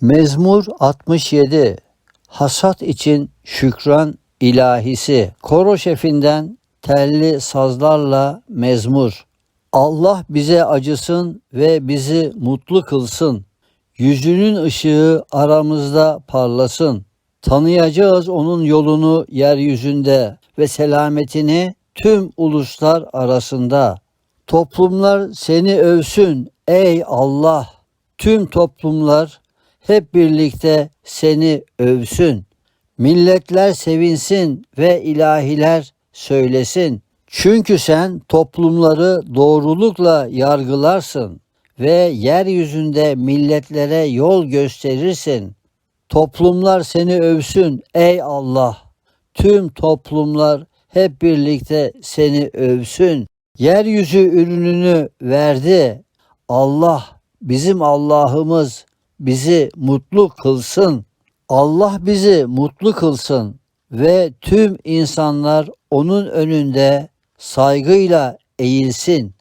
Mezmur 67 Hasat için şükran ilahisi Koro şefinden telli sazlarla mezmur Allah bize acısın ve bizi mutlu kılsın. Yüzünün ışığı aramızda parlasın. Tanıyacağız onun yolunu yeryüzünde ve selametini tüm uluslar arasında. Toplumlar seni övsün ey Allah. Tüm toplumlar hep birlikte seni övsün. Milletler sevinsin ve ilahiler söylesin. Çünkü sen toplumları doğrulukla yargılarsın ve yeryüzünde milletlere yol gösterirsin. Toplumlar seni övsün ey Allah. Tüm toplumlar hep birlikte seni övsün. Yeryüzü ürününü verdi. Allah bizim Allah'ımız bizi mutlu kılsın. Allah bizi mutlu kılsın ve tüm insanlar onun önünde saygıyla eğilsin.